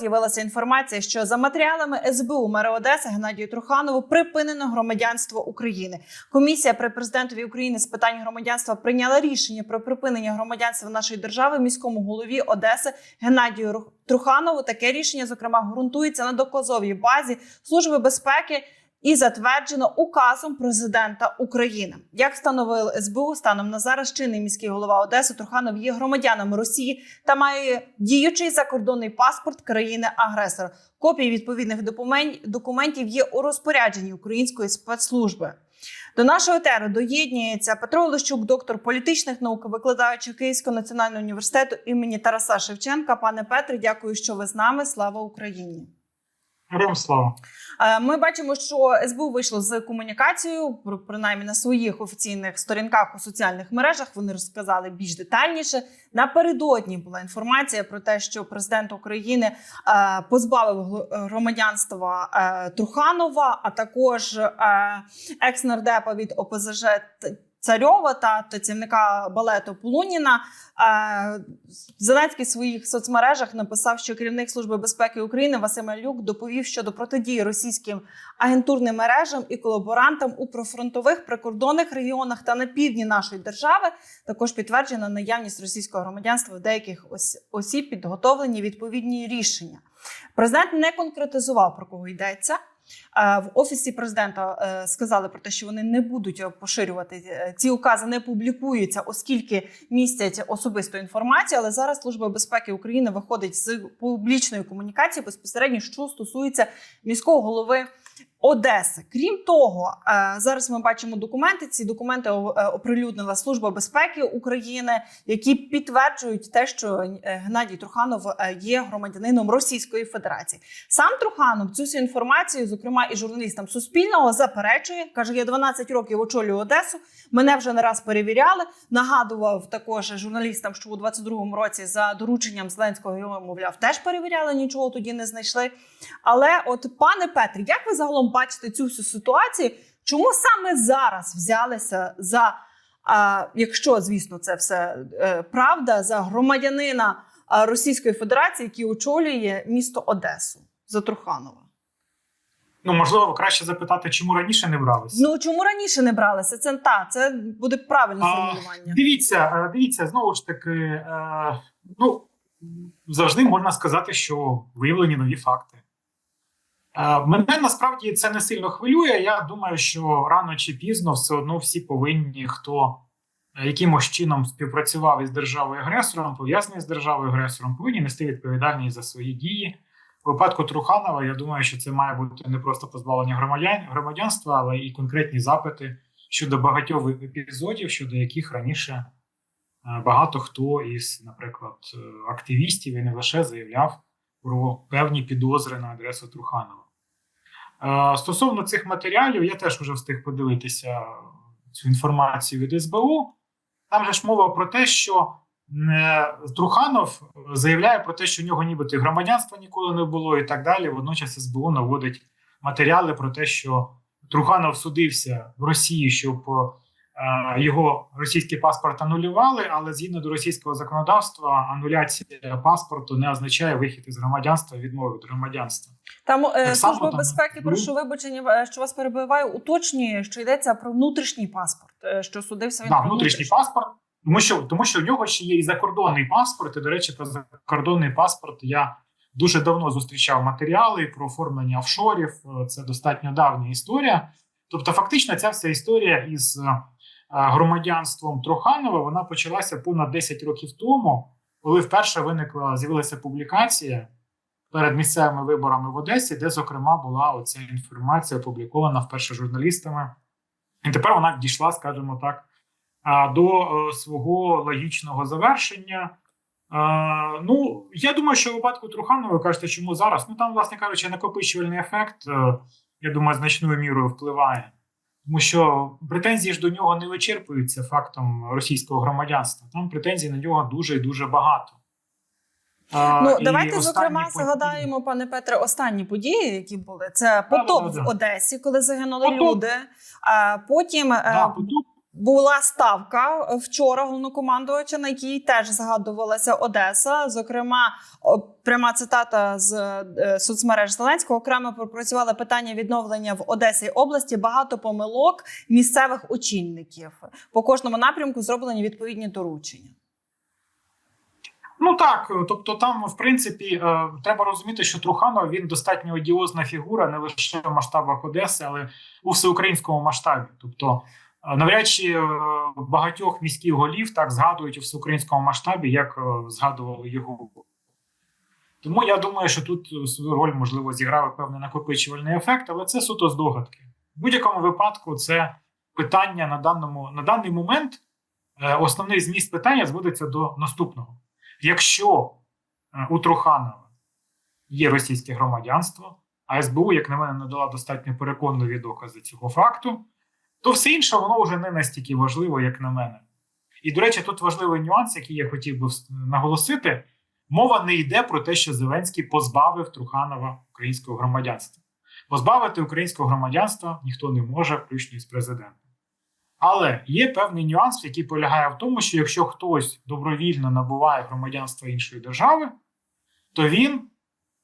з'явилася інформація, що за матеріалами СБУ мера Одеси Геннадію Труханову припинено громадянство України. Комісія при президентові України з питань громадянства прийняла рішення про припинення громадянства нашої держави міському голові Одеси Геннадію Труханову. Таке рішення, зокрема, ґрунтується на доказовій базі Служби безпеки. І затверджено указом президента України. Як встановили СБУ, станом на зараз чинний міський голова Одеси Труханов є громадянином Росії та має діючий закордонний паспорт країни-агресора. Копії відповідних докумен- документів є у розпорядженні української спецслужби. До нашого етеру доєднується Петро Лещук, доктор політичних наук, викладаючи Київського національного університету імені Тараса Шевченка. Пане Петре, дякую, що ви з нами. Слава Україні! Героям слава. Е, Ми бачимо, що СБУ вийшло з комунікацією, принаймні на своїх офіційних сторінках у соціальних мережах. Вони розказали більш детальніше. Напередодні була інформація про те, що президент України е, позбавив громадянства е, Труханова, а також е, екс-нардепа від ОПЗЖ Царьова та танцівника балету Полуніна. Зеленський в своїх соцмережах написав, що керівник служби безпеки України Василь Малюк доповів щодо протидії російським агентурним мережам і колаборантам у профронтових прикордонних регіонах та на півдні нашої держави. Також підтверджена наявність російського громадянства в деяких осіб підготовлені відповідні рішення. Президент не конкретизував про кого йдеться. В офісі президента е, сказали про те, що вони не будуть е, поширювати е, ці укази, не публікуються, оскільки містять особисту інформацію. Але зараз Служба безпеки України виходить з публічної комунікації безпосередньо, що стосується міського голови. Одеси, крім того, е, зараз ми бачимо документи. Ці документи е, оприлюднила Служба безпеки України, які підтверджують те, що е, Геннадій Труханов є громадянином Російської Федерації. Сам Труханов цю всю інформацію, зокрема і журналістам Суспільного, заперечує. каже: я 12 років очолюю Одесу. Мене вже не раз перевіряли. Нагадував також журналістам, що у 22-му році за дорученням Зеленського його, мовляв, теж перевіряли, нічого тоді не знайшли. Але, от, пане Петре, як ви загалом бачите цю всю ситуацію? Чому саме зараз взялися за, а, якщо звісно це все е, правда, за громадянина Російської Федерації, який очолює місто Одесу за Труханова? Ну можливо, краще запитати, чому раніше не бралися. Ну чому раніше не бралися? Це та це буде правильне А, формулювання. Дивіться, е, дивіться, знову ж таки, е, ну завжди можна сказати, що виявлені нові факти. Е, Мене насправді це не сильно хвилює. Я думаю, що рано чи пізно все одно всі повинні, хто якимось чином співпрацював із державою агресором, пов'язаний з державою агресором, повинні нести відповідальність за свої дії. У випадку Труханова, я думаю, що це має бути не просто позбавлення громадян, громадянства, але і конкретні запити щодо багатьох епізодів, щодо яких раніше е, багато хто із, наприклад, е, активістів і не лише заявляв про певні підозри на адресу Труханова. Е, Стосовно цих матеріалів, я теж вже встиг подивитися цю інформацію від СБУ. Там же ж мова про те, що е, Труханов заявляє про те, що в нього нібито громадянства ніколи не було, і так далі. Водночас СБУ наводить матеріали про те, що Труханов судився в Росії, щоб його російський паспорт анулювали, але згідно до російського законодавства, ануляція паспорту не означає вихід із громадянства, відмови від громадянства. Там е, Так само служба там, безпеки, прошу вибачення, е, що вас перебиваю, уточнює, що йдеться про внутрішній паспорт, е, що судився він Да, про внутрішній паспорт, тому що тому що в нього ще є і закордонний паспорт. І, до речі, про закордонний паспорт я дуже давно зустрічав матеріали про оформлення офшорів. Е, Це достатньо давня історія. Тобто, фактично, ця вся історія із е, громадянством Троханова вона почалася понад 10 років тому, коли вперше виникла з'явилася публікація перед місцевими виборами в Одесі, де, зокрема, була оця інформація опублікована вперше журналістами. І тепер вона дійшла, скажімо так, до е, свого логічного завершення. Ну, я думаю, що в випадку Труханова, кажете, чому зараз? Ну там, власне кажучи, накопичувальний ефект, е, я думаю, значною мірою впливає. Тому що претензії ж до нього не вичерпуються фактом російського громадянства. Там претензій на нього дуже і дуже багато. Ну і давайте зокрема події- згадаємо, пане Петре, останні події, які були. Це потоп да, да. в Одесі, коли загинули Потоп. люди. А потім Да, потоп. Була ставка вчора головнокомандувача, на якій теж згадувалася Одеса. Зокрема, пряма цитата з е, соцмереж Зеленського окремо пропрацювали питання відновлення в Одесі області. Багато помилок місцевих очільників по кожному напрямку зроблені відповідні доручення. Ну так, тобто, там, в принципі, е, треба розуміти, що Труханов він достатньо одіозна фігура не лише в масштабах Одеси, але у всеукраїнському масштабі. Тобто, е, навряд чи е, багатьох міських голів так згадують у всеукраїнському масштабі, як е, згадували його. Тому я думаю, що тут свою роль можливо зіграв певний накопичувальний ефект, але це суто здогадки. В будь-якому випадку це питання на даному на даний момент. е, Основний зміст питання зводиться до наступного. Якщо е, у Труханова є російське громадянство, а СБУ, як на мене, надала достатньо переконливі докази цього факту, то все інше воно вже не настільки важливо, як на мене. І, до речі, тут важливий нюанс, який я хотів би наголосити: мова не йде про те, що Зеленський позбавив Труханова українського громадянства. Позбавити українського громадянства ніхто не може, включно із президентом. Але є певний нюанс, який полягає в тому, що якщо хтось добровільно набуває громадянство іншої держави, то він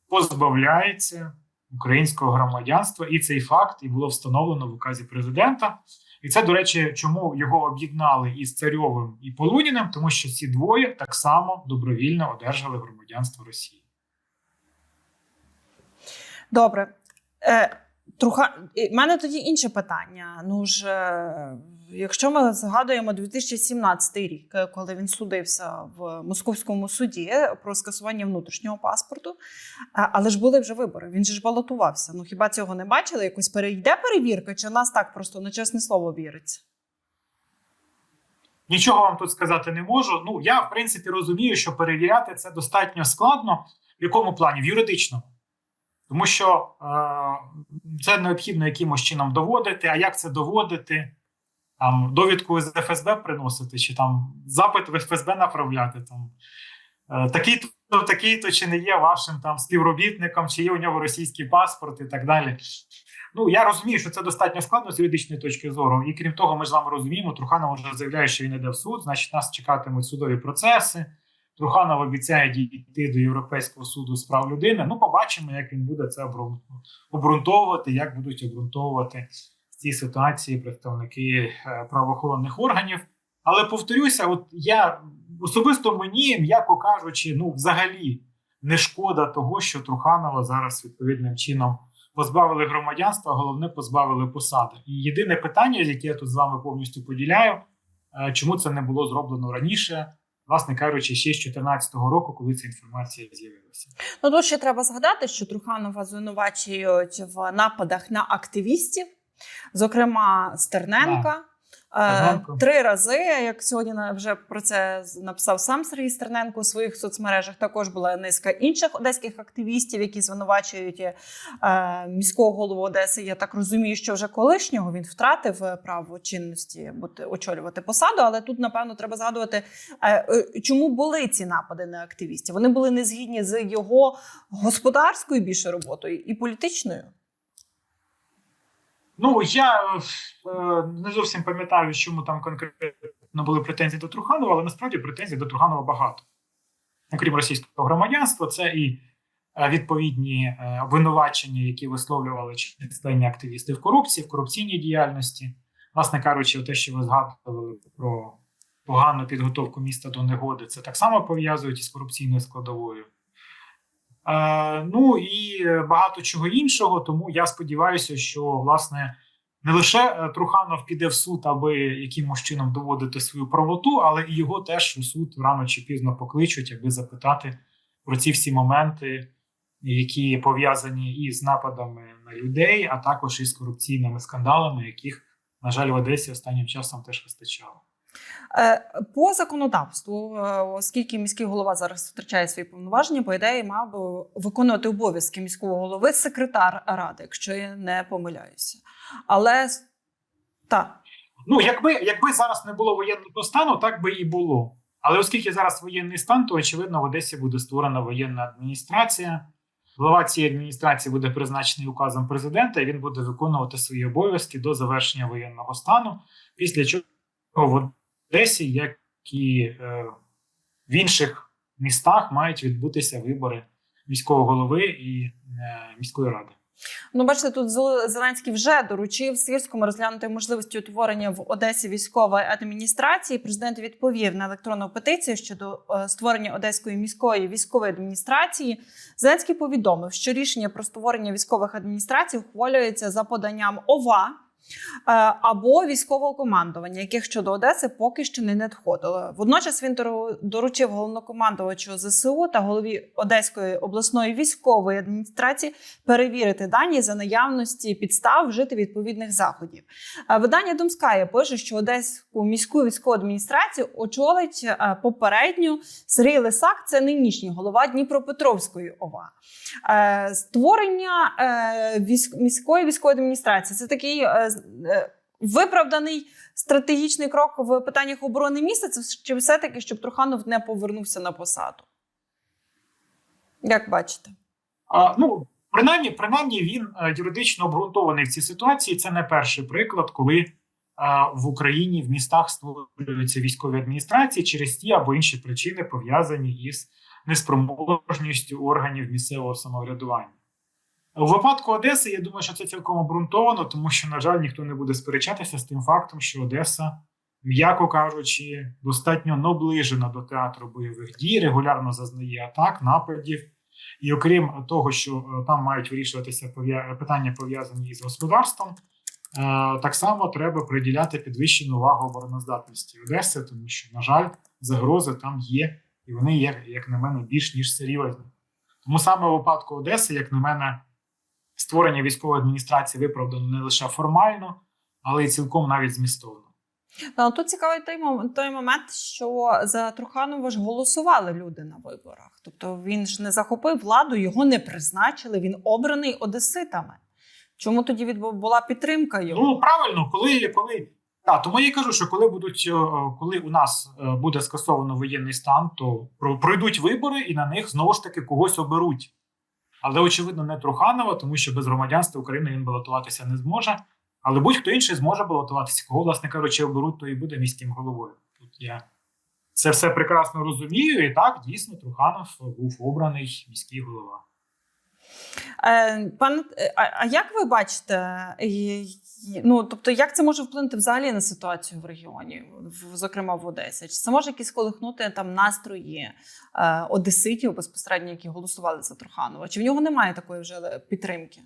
позбавляється українського громадянства, і цей факт і було встановлено в указі президента. І це, до речі, чому його об'єднали із Царьовим і Полуніним, тому що ці двоє так само добровільно одержали громадянство Росії. Добре. Е, Труха... У мене тоді інше питання. Ну ж, е, якщо ми згадуємо 2017 рік, е, коли він судився в московському суді про скасування внутрішнього паспорту, е, але ж були вже вибори. Він же ж балотувався. Ну хіба цього не бачили? Якось перейде перевірка, чи в нас так просто на чесне слово віриться? Нічого вам тут сказати не можу. Ну я в принципі розумію, що перевіряти це достатньо складно. В якому плані? В юридичному. Тому що е, це необхідно якимось чином доводити. А як це доводити? Там довідку з ФСБ приносити, чи там запит в ФСБ направляти. Там е, такий то такий то чи не є вашим там співробітником, чи є у нього російський паспорт і так далі. Ну я розумію, що це достатньо складно з юридичної точки зору. І крім того, ми ж вами розуміємо, Труханов вже заявляє, що він йде в суд, значить, нас чекатимуть судові процеси. Труханов обіцяє дійти до Європейського суду з прав людини. Ну, побачимо, як він буде це обґрунтовувати, як будуть обґрунтовувати в цій ситуації представники е, правоохоронних органів. Але повторюся, от я особисто мені, м'яко кажучи, ну взагалі не шкода того, що Труханова зараз відповідним чином позбавили громадянства, головне позбавили посади. І єдине питання, яке я тут з вами повністю поділяю, е, чому це не було зроблено раніше, власне кажучи, ще з 2014 року, коли ця інформація з'явилася. Ну тут ще треба згадати, що Труханова звинувачують в нападах на активістів, зокрема Стерненка. Е, Стерненко. Три рази, як сьогодні вже про це написав сам Сергій Стерненко у своїх соцмережах. Також була низка інших одеських активістів, які звинувачують е, міського голову Одеси. Я так розумію, що вже колишнього він втратив е, право чинності бути очолювати посаду. Але тут, напевно, треба згадувати, е, е, чому були ці напади на активістів. Вони були не згідні з його господарською більше роботою і політичною. Ну я е, не зовсім пам'ятаю, чому там конкретно були претензії до Труханова, але насправді претензій до Труханова багато. Окрім російського громадянства, це і е, відповідні е, обвинувачення, які висловлювали численні активісти в корупції, в корупційній діяльності. Власне кажучи, те, що ви згадували про погану підготовку міста до негоди, це так само пов'язують із корупційною складовою. Е, ну і багато чого іншого. Тому я сподіваюся, що власне не лише е, Труханов піде в суд, аби якимось чином доводити свою правоту, але і його теж у суд рано чи пізно покличуть, аби запитати про ці всі моменти, які пов'язані із нападами на людей, а також із корупційними скандалами, яких, на жаль, в Одесі останнім часом теж вистачало. Е, По законодавству, е, оскільки міський голова зараз втрачає свої повноваження, по ідеї мав виконувати обов'язки міського голови секретар ради, якщо я не помиляюся. Але так. Ну, якби, якби зараз не було воєнного стану, так би і було. Але оскільки зараз воєнний стан, то очевидно в Одесі буде створена воєнна адміністрація. Голова цієї адміністрації буде призначений указом президента, і він буде виконувати свої обов'язки до завершення воєнного стану. Після чого Одесі, як і е, в інших містах мають відбутися вибори міського голови і е, міської ради. Ну, бачите, тут Зеленський вже доручив Сирському розглянути можливості утворення в Одесі військової адміністрації. Президент відповів на електронну петицію щодо е, створення Одеської міської військової адміністрації. Зеленський повідомив, що рішення про створення військових адміністрацій ухвалюється за поданням ОВА. Е, Або військового командування, яких щодо Одеси поки що не надходило. Водночас він доручив головнокомандувачу ЗСУ та голові Одеської обласної військової адміністрації перевірити дані за наявності підстав вжити відповідних заходів. Е, Видання Думскає пише, що Одеську міську військову адміністрацію очолить е, попередньо Сергій Лисак, це нинішній голова Дніпропетровської ОВА. Створення міської військової адміністрації це такий виправданий стратегічний крок в питаннях оборони міста. Це чи все-таки, щоб Труханов не повернувся на посаду? Як бачите? А, ну, принаймні, принаймні він е, юридично обґрунтований в цій ситуації. Це не перший приклад, коли е, в Україні в містах створюються військові адміністрації через ті або інші причини пов'язані із неспроможністю органів місцевого самоврядування. У випадку Одеси, я думаю, що це цілком обґрунтовано, тому що, на жаль, ніхто не буде сперечатися з тим фактом, що Одеса, м'яко кажучи, достатньо наближена до театру бойових дій, регулярно зазнає атак, нападів. І окрім того, що е, там мають вирішуватися питання пов'язані із господарством, е, так само треба приділяти підвищену увагу обороноздатності Одеси, тому що, на жаль, загрози там є, і вони є, як на мене, більш ніж серйозні. Тому саме у випадку Одеси, як на мене, створення військової адміністрації виправдано не лише формально, але й цілком навіть змістовно. Ну, тут цікавий той, мом- той момент, що за Труханова ж голосували люди на виборах. Тобто він ж не захопив владу, його не призначили, він обраний одеситами. Чому тоді була підтримка його? Ну правильно, коли коли так, тому я кажу, що коли будуть, е, коли у нас е, буде скасовано воєнний стан, то про- пройдуть вибори і на них знову ж таки когось оберуть. Але очевидно, не Труханова, тому що без громадянства України він балотуватися не зможе. Але будь-хто інший зможе балотуватися. Кого, власне кажучи, оберуть, то і буде міським головою. Тут я це все прекрасно розумію. І так, дійсно, Труханов був обраний міський голова. Пан, пане, е, а, як ви бачите, і- ну тобто, як це може вплинути взагалі на ситуацію в регіоні, зокрема в Одесі? Чи це може якісь колихнути там настрої е, одеситів безпосередньо, які голосували за Труханова? Чи в нього немає такої вже підтримки?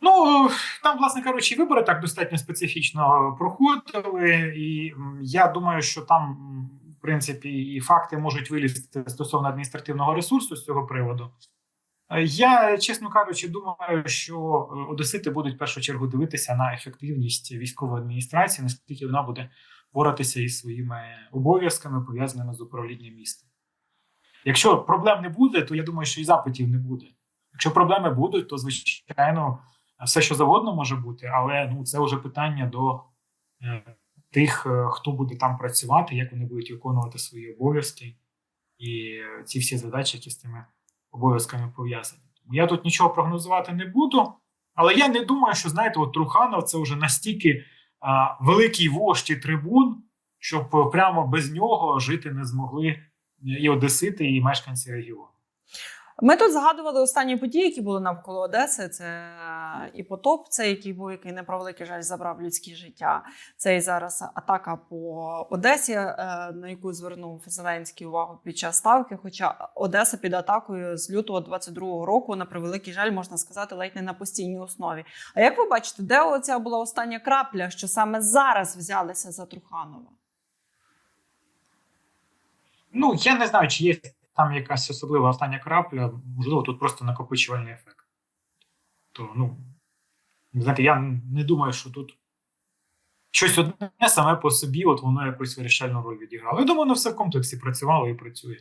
Ну там, власне кажучи, вибори так достатньо специфічно проходили, і я думаю, що там, в принципі, і факти можуть вилізти стосовно адміністративного ресурсу з цього приводу. Е, Я, чесно кажучи, думаю, що е, одесити будуть в першу чергу дивитися на ефективність військової адміністрації, наскільки вона буде боратися із своїми обов'язками, пов'язаними з управлінням містом. Якщо проблем не буде, то я думаю, що і запитів не буде. Якщо проблеми будуть, то звичайно все, що завгодно може бути, але ну це вже питання до е, тих, хто буде там працювати, як вони будуть виконувати свої обов'язки і ці всі задачі, які з тими обов'язками пов'язані. Тому я тут нічого прогнозувати не буду, але я не думаю, що знаєте, от Труханов це вже настільки а, великий вождь і трибун, щоб прямо без нього жити не змогли і одесити, і мешканці регіону. Ми тут згадували останні події, які були навколо Одеси. Це е, і потоп, це який був, який на превеликий жаль забрав людське життя. Це і зараз атака по Одесі, е, на яку звернув Зеленський увагу під час ставки. Хоча Одеса під атакою з лютого 22-го року, на превеликий жаль, можна сказати, ледь не на постійній основі. А як ви бачите, де оця була остання крапля, що саме зараз взялися за Труханова? Ну, я не знаю, чи є там якась особлива остання крапля, можливо, тут просто накопичувальний ефект. То, ну, знаєте, я не думаю, що тут щось одне саме по собі, от воно якусь вирішальну роль відіграло. Я думаю, воно все в комплексі працювало і працює.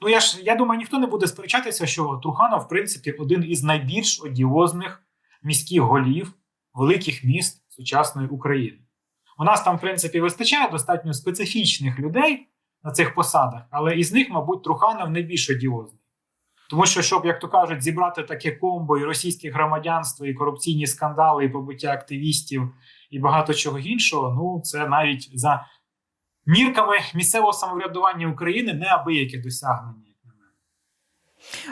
Ну, я ж я думаю, ніхто не буде сперечатися, що Труханов, в принципі, один із найбільш одіозних міських голів великих міст сучасної України. У нас там, в принципі, вистачає достатньо специфічних людей на цих посадах, але із них, мабуть, Труханов найбільш одіозний. Тому що, щоб, як то кажуть, зібрати таке комбо і російське громадянство, і корупційні скандали, і побиття активістів, і багато чого іншого, ну це навіть за мірками місцевого самоврядування України неабияке досягнення.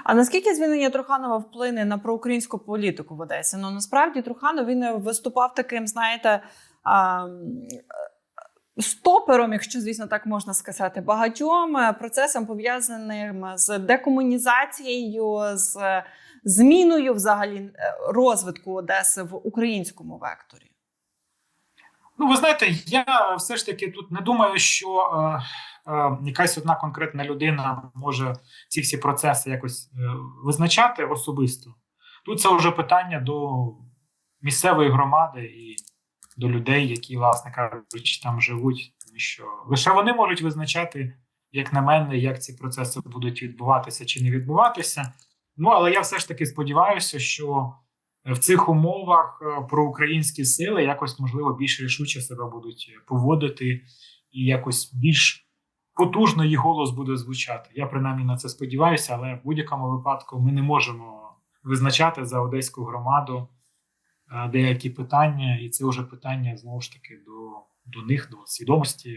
А наскільки звільнення Труханова вплине на проукраїнську політику в Одесі? Ну насправді Труханов він виступав таким, знаєте. Стопером, якщо звісно так можна сказати, багатьом е, процесам пов'язаним з декомунізацією, з зміною взагалі е, розвитку Одеси в українському векторі. Ну, ви знаєте, я все ж таки тут не думаю, що е, е, якась одна конкретна людина може ці всі процеси якось е, визначати особисто. Тут це вже питання до місцевої громади і до людей, які, власне кажучи, там живуть. Тому що лише вони можуть визначати, як на мене, як ці процеси будуть відбуватися чи не відбуватися. Ну, але я все ж таки сподіваюся, що в цих умовах е, проукраїнські сили якось можливо більш рішуче себе будуть поводити і якось більш потужно їх голос буде звучати. Я принаймні на це сподіваюся, але в будь-якому випадку ми не можемо визначати за одеську громаду деякі питання, і це вже питання знову ж таки до, до них, до свідомості,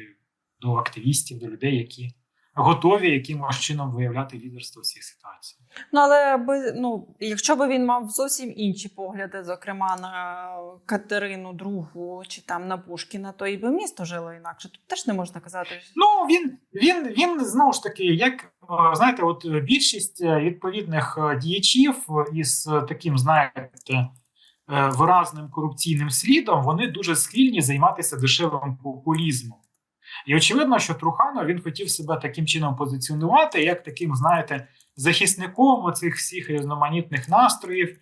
до активістів, до людей, які готові якимось чином виявляти лідерство в цій ситуації. Ну але би ну, якщо би він мав зовсім інші погляди, зокрема на Катерину II чи там на Пушкіна, то і би місто жило інакше. Тут теж не можна казати. Ну він він він знову ж таки, як е, знаєте, от більшість е, відповідних е, діячів із таким, знаєте, виразним корупційним слідом, вони дуже схильні займатися дешевим популізмом. І очевидно, що Труханов він хотів себе таким чином позиціонувати, як таким, знаєте, захисником оцих всіх різноманітних настроїв,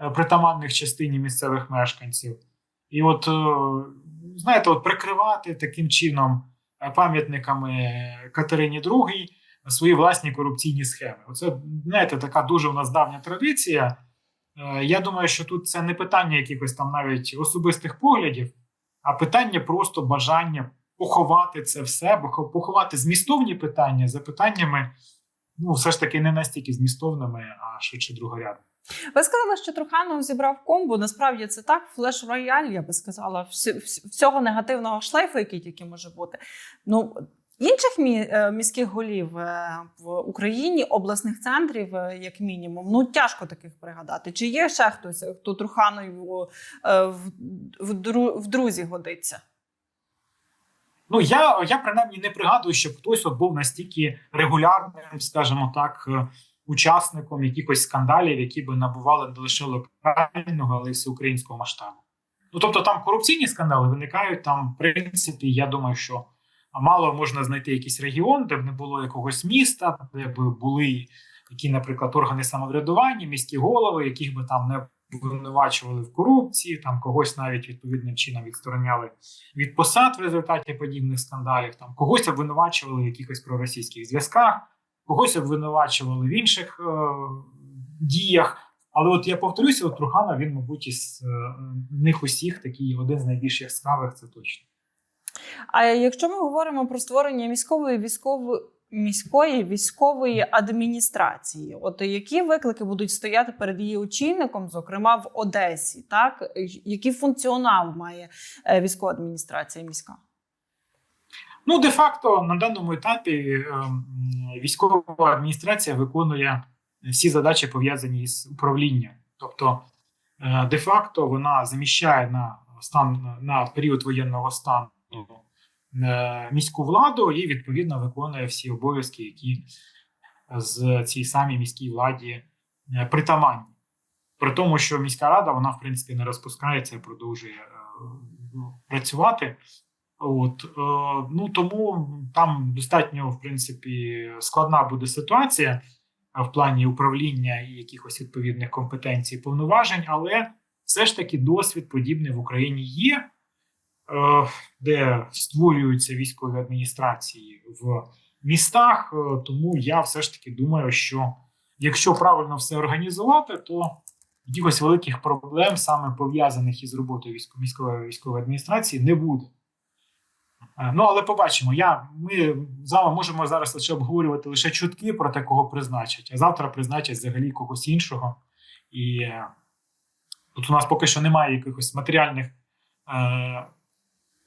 е, притаманних частині місцевих мешканців. І от, е, знаєте, от прикривати таким чином е, пам'ятниками Катерині II свої власні корупційні схеми. Оце, знаєте, така дуже у нас давня традиція. Е, Я думаю, що тут це не питання якихось там навіть особистих поглядів, а питання просто бажання поховати це все, поховати змістовні питання за питаннями, ну, все ж таки не настільки змістовними, а швидше другорядними. Ви сказали, що Труханов зібрав комбу. Насправді це так, флеш рояль, я би сказала, всього негативного шлейфу, який тільки може бути. Ну інших мі- е, міських голів е, в Україні, обласних центрів, е, як мінімум, ну тяжко таких пригадати. Чи є ще хтось, хто Труханову в, друзі годиться? Ну я, я принаймні не пригадую, щоб хтось от був настільки регулярним, скажімо так, учасником якихось скандалів, які би набували не лише локального, але й всеукраїнського масштабу. Ну тобто там корупційні скандали виникають. Там, в принципі, я думаю, що мало можна знайти якийсь регіон, де б не було якогось міста, де б були які, наприклад, органи самоврядування, міські голови, яких би там не обвинувачували в корупції, там когось навіть відповідним чином відстороняли від посад в результаті подібних скандалів, там когось обвинувачували в якихось проросійських зв'язках, когось обвинувачували в інших е, діях. Але от я повторюся, от Труханов, він, мабуть, із е, них усіх такий один з найбільш яскравих, це точно. А якщо ми говоримо про створення міської військової міської військової адміністрації, от які виклики будуть стояти перед її очільником, зокрема в Одесі, так який функціонал має е, військова адміністрація міська? Ну, де-факто, на даному етапі е, військова адміністрація виконує всі задачі пов'язані з управлінням. Тобто, е, де-факто вона заміщає на стан на період воєнного стану міську владу і відповідно виконує всі обов'язки, які з цій самій міській владі е, притаманні. При тому, що міська рада вона в принципі не розпускається продовжує е, працювати. От е, ну тому там достатньо в принципі складна буде ситуація е, в плані управління і якихось відповідних компетенцій, повноважень, але все ж таки досвід подібний в Україні є, е, де створюються військові адміністрації в містах. Е, Тому я все ж таки думаю, що якщо правильно все організувати, то якихось великих проблем, саме пов'язаних із роботою військо- міської військової адміністрації, не буде. Е, Ну, але побачимо. Я, ми з вами можемо зараз лише обговорювати лише чутки про те, кого призначать, а завтра призначать взагалі когось іншого. І е, тут у нас поки що немає якихось матеріальних е,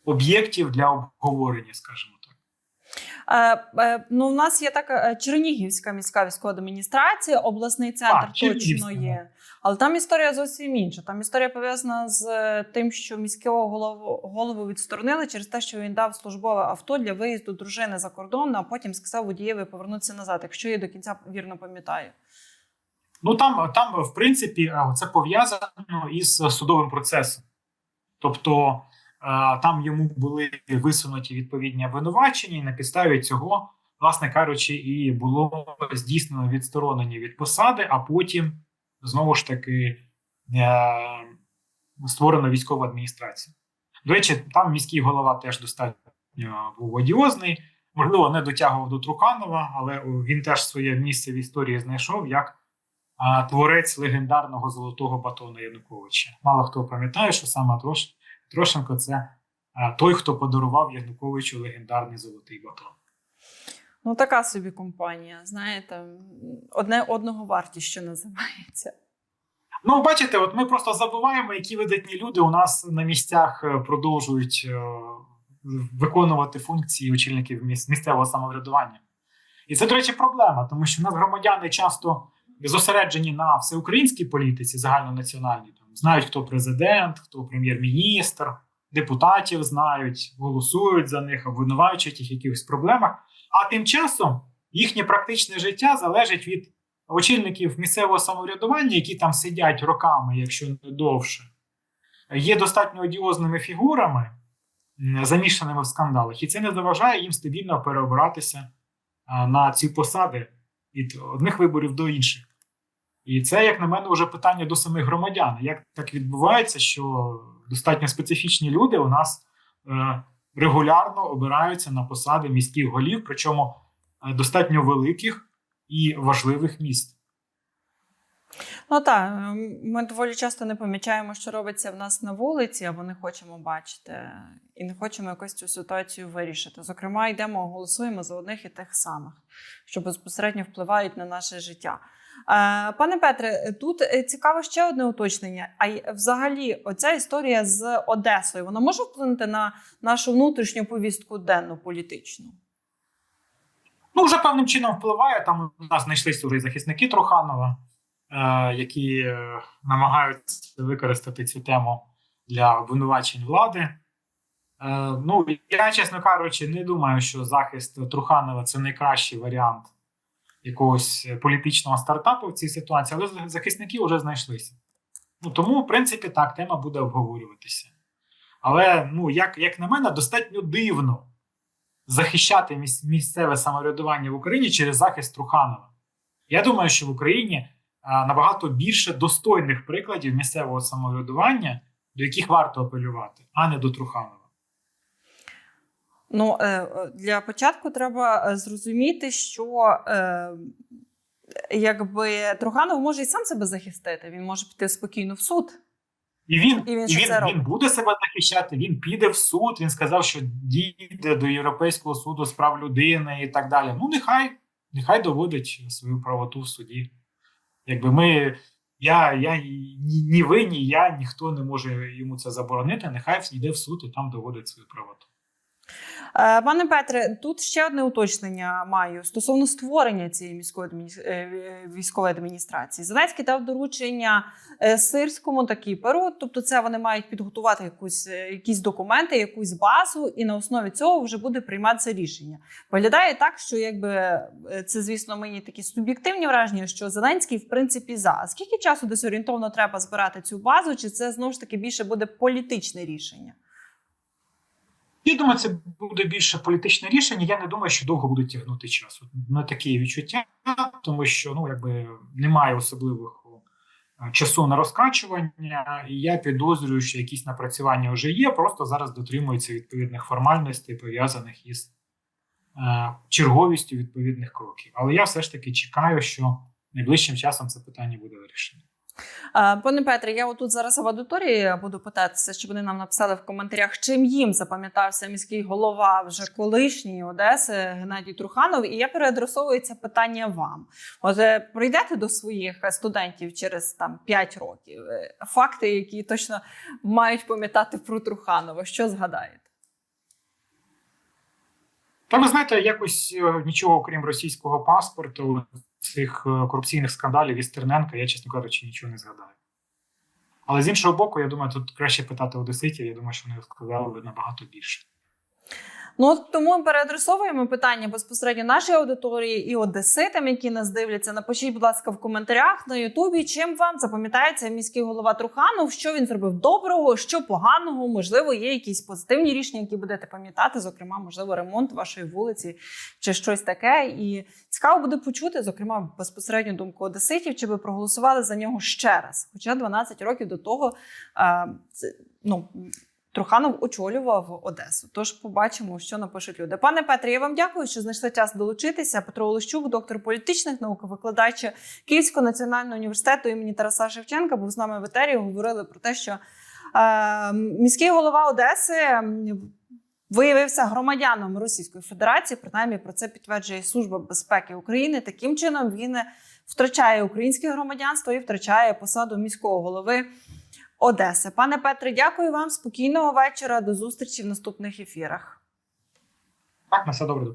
об'єктів для обговорення, скажімо так. Е, е, ну, у нас є така Чернігівська міська військова адміністрація, обласний центр А, точно є. Але там історія зовсім інша. Там історія пов'язана з е, тим, що міського голову, голову відсторонили через те, що він дав службове авто для виїзду дружини за кордон, а потім сказав водієві повернутися назад, якщо я до кінця вірно пам'ятаю. Ну там, там в принципі, е, це пов'язано із судовим процесом. Тобто е, там йому були висунуті відповідні обвинувачення, і на підставі цього, власне кажучи, і було здійснено відсторонення від посади, а потім знову ж таки е, створено військову адміністрацію. До речі, там міський голова теж достатньо був одіозний, можливо, не дотягував до Труханова, але він теж своє місце в історії знайшов як творець легендарного золотого батона Януковича. Мало хто пам'ятає, що саме Трош, Трошенко це той, хто подарував Януковичу легендарний золотий батон. Ну, така собі компанія, знаєте, одне одного варті, що називається. Ну, бачите, от ми просто забуваємо, які видатні люди у нас на місцях е, продовжують е, виконувати функції очільників міс- місцевого самоврядування. І це, до речі, проблема, тому що в нас громадяни часто зосереджені на всеукраїнській політиці, загальнонаціональній. Знають, хто президент, хто прем'єр-міністр, депутатів знають, голосують за них, обвинувачують їх в якихось проблемах. А тим часом їхнє практичне життя залежить від очільників місцевого самоврядування, які там сидять роками, якщо не довше, є достатньо одіозними фігурами, замішаними в скандалах, і це не заважає їм стабільно переобиратися на ці посади від одних виборів до інших. І це, як на мене, вже питання до самих громадян. Як так відбувається, що достатньо специфічні люди у нас е, регулярно обираються на посади міських голів, причому е, достатньо великих і важливих міст. Ну так, ем, ми доволі часто не помічаємо, що робиться в нас на вулиці, або не хочемо бачити, і не хочемо якось цю ситуацію вирішити. Зокрема, йдемо, голосуємо за одних і тих самих, що безпосередньо впливають на наше життя. Е, Пане Петре, тут е, цікаво ще одне уточнення. А й взагалі, оця історія з Одесою вона може вплинути на нашу внутрішню повістку денну політичну? Ну, вже певним чином впливає. Там у нас знайшлися вже і захисники Труханова, які е, намагаються використати цю тему для обвинувачень влади. Е, ну, я, чесно кажучи, не думаю, що захист Труханова це найкращий варіант якогось політичного стартапу в цій ситуації, але захисники вже знайшлися. Ну, тому, в принципі, так, тема буде обговорюватися. Але, ну, як, як на мене, достатньо дивно захищати місцеве самоврядування в Україні через захист Труханова. Я думаю, що в Україні набагато більше достойних прикладів місцевого самоврядування, до яких варто апелювати, а не до Труханова. Ну, е, для початку треба е, зрозуміти, що е, якби Троганов може і сам себе захистити. Він може піти спокійно в суд. І він, І він і він, він, буде себе захищати, він піде в суд. Він сказав, що дійде до Європейського суду з прав людини і так далі. Ну, нехай, нехай доводить свою правоту в суді. Якби ми, я, я ні, ні ви, ні я, ніхто не може йому це заборонити. Нехай йде в суд і там доводить свою правоту. Е, Пане Петре, тут ще одне уточнення маю стосовно створення цієї міської адміні- е, військової адміністрації. Зеленський дав доручення е, Сирському та Кіперу, тобто це вони мають підготувати якусь, якісь документи, якусь базу, і на основі цього вже буде прийматися рішення. Виглядає так, що якби це, звісно, мені такі суб'єктивні враження, що Зеленський в принципі за. Скільки часу десь орієнтовно треба збирати цю базу? Чи це знову ж таки більше буде політичне рішення? Я думаю, це буде більше політичне рішення. Я не думаю, що довго буде тягнути часу. На такі відчуття, тому що ну якби немає особливого е, часу на розкачування, і я підозрюю, що якісь напрацювання вже є. Просто зараз дотримуються відповідних формальностей, пов'язаних із е, черговістю відповідних кроків. Але я все ж таки чекаю, що найближчим часом це питання буде вирішено. Е, Пане Петре, я отут зараз в аудиторії буду питатися, щоб вони нам написали в коментарях, чим їм запам'ятався міський голова вже колишньої Одеси Геннадій Труханов. І я переадресовую це питання вам. От е, прийдете до своїх студентів через там 5 років. е, Факти, які точно мають пам'ятати про Труханова. Що згадаєте? Та ви знаєте, якось нічого окрім російського паспорту, цих е, корупційних скандалів і Стерненка, я, чесно кажучи, нічого не згадаю. Але з іншого боку, я думаю, тут краще питати одеситів, я думаю, що вони сказали би набагато більше. Ну от тому переадресовуємо питання безпосередньо нашій аудиторії і одеситам, які нас дивляться. Напишіть, будь ласка, в коментарях на Ютубі, чим вам запам'ятається міський голова Труханов, що він зробив доброго, що поганого. Можливо, є якісь позитивні рішення, які будете пам'ятати, зокрема, можливо, ремонт вашої вулиці чи щось таке. І цікаво буде почути, зокрема, безпосередню думку одеситів, чи ви проголосували за нього ще раз. Хоча 12 років до того це, ну. Труханов очолював Одесу. Тож побачимо, що напишуть люди. Пане Петре, я вам дякую, що знайшли час долучитися. Петро Олещук, доктор політичних наук, викладач Київського національного університету імені Тараса Шевченка, був з нами в етері. Говорили про те, що е, міський голова Одеси виявився громадяном Російської Федерації. Принаймні про це підтверджує Служба безпеки України. Таким чином він втрачає українське громадянство і втрачає посаду міського голови. Одеси. Пане Петре, дякую вам. Спокійного вечора. До зустрічі в наступних ефірах. Так, на все добре.